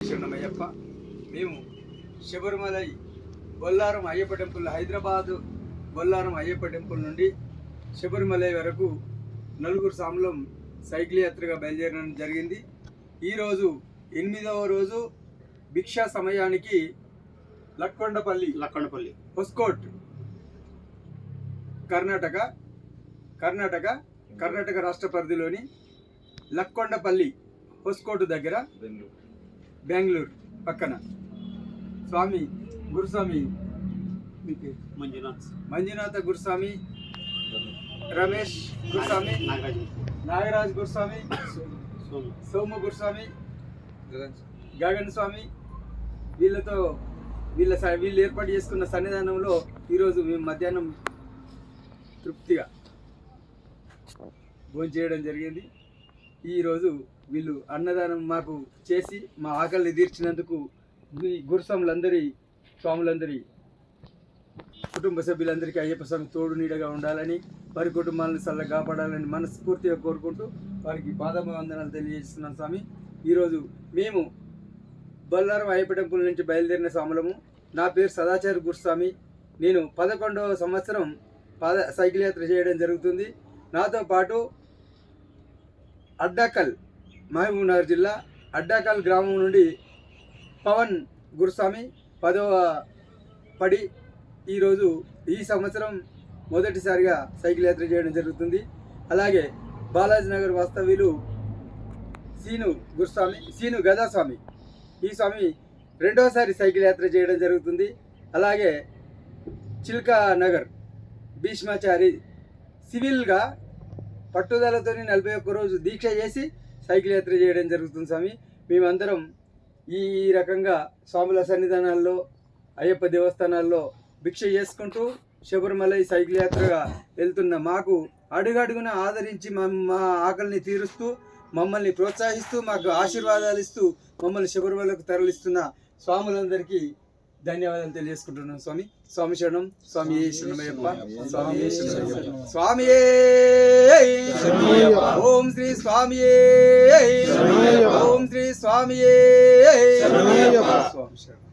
శరణమయ్యప్ప మేము Sabarimalai Bollaram Ayyappa temple Hyderabad Bollaram Ayyappa temple నుండి శబరిమలై వరకు నలుగురు సాములం సైకిల్ యాత్రగా బయలుదేరడం జరిగింది. ఈరోజు ఎనిమిదవ రోజు భిక్షా సమయానికి లక్కొండపల్లి లక్కొండపల్లి. హొస్కోట్ కర్ణాటక కర్ణాటక కర్ణాటక రాష్ట్ర పరిధిలోని లక్కొండపల్లి హొస్కోట్ దగ్గర బెంగళూరు పక్కన. స్వామి గురుస్వామి మీ పేరు? మంజునాథ్. మంజునాథ గురుస్వామి రమేష్ గురుస్వామి నాగరాజు. గురుస్వామి సోము. సోము గురుస్వామి గగన్. స్వామి. వీళ్ళతో వీళ్ళ వీళ్ళు ఏర్పాటు చేసుకున్న సన్నిధానంలో ఈరోజు మేము మధ్యాహ్నం తృప్తిగా భోజనం చేయడం జరిగింది. ఈరోజు వీళ్ళు అన్నదానం మాకు చేసి మా ఆకలిని తీర్చినందుకు మీ గురుస్వాములందరి స్వాములందరి కుటుంబ సభ్యులందరికీ అయ్యప్ప స్వామి తోడు నీడగా ఉండాలని వారి కుటుంబాలను చల్లగా కాపాడాలని మనస్ఫూర్తిగా కోరుకుంటూ వారికి పాదవందనాలు తెలియజేస్తున్నాను స్వామి. ఈరోజు మేము బల్లారం అయ్యప్ప టెంపుల్ నుంచి బయలుదేరిన స్వాములము. నా పేరు సదాచారి గురుస్వామి. నేను పదకొండవ సంవత్సరం పాద సైకిల్ యాత్ర చేయడం జరుగుతుంది. నాతో పాటు అడ్డాకల్ మహబూబ్నగర్ జిల్లా అడ్డాకల్ గ్రామం నుండి పవన్ గురుస్వామి పదవ పడి ఈరోజు ఈ సంవత్సరం మొదటిసారిగా సైకిల్ యాత్ర చేయడం జరుగుతుంది. అలాగే బాలాజీనగర్ వాస్తవ్యులు సీను గురుస్వామి సీను గదాస్వామి ఈ స్వామి రెండవసారి సైకిల్ యాత్ర చేయడం జరుగుతుంది. అలాగే చిల్కా నగర్ భీష్మాచారి సివిల్గా పట్టుదలతో నలభై ఒక్క రోజు దీక్ష చేసి సైకిల్ యాత్ర చేయడం జరుగుతుంది స్వామి. మేమందరం ఈ రకంగా స్వాముల సన్నిధానాల్లో అయ్యప్ప దేవస్థానాల్లో భిక్ష చేసుకుంటూ శబరిమలై సైకిల్ యాత్రగా వెళ్తున్న మాకు అడుగడుగున ఆదరించి మా మా ఆకలిని తీరుస్తూ మమ్మల్ని ప్రోత్సహిస్తూ మాకు ఆశీర్వాదాలు ఇస్తూ మమ్మల్ని శబరిమలకు తరలిస్తున్న స్వాములందరికీ ధన్యవాదాలు తెలియజేసుకుంటున్నాను స్వామి. స్వామి శరణం స్వామి శరణమయ్యప్ప స్వామి స్వామి ఓం శ్రీ స్వామి ఓం శ్రీ స్వామి స్వామి శరణం.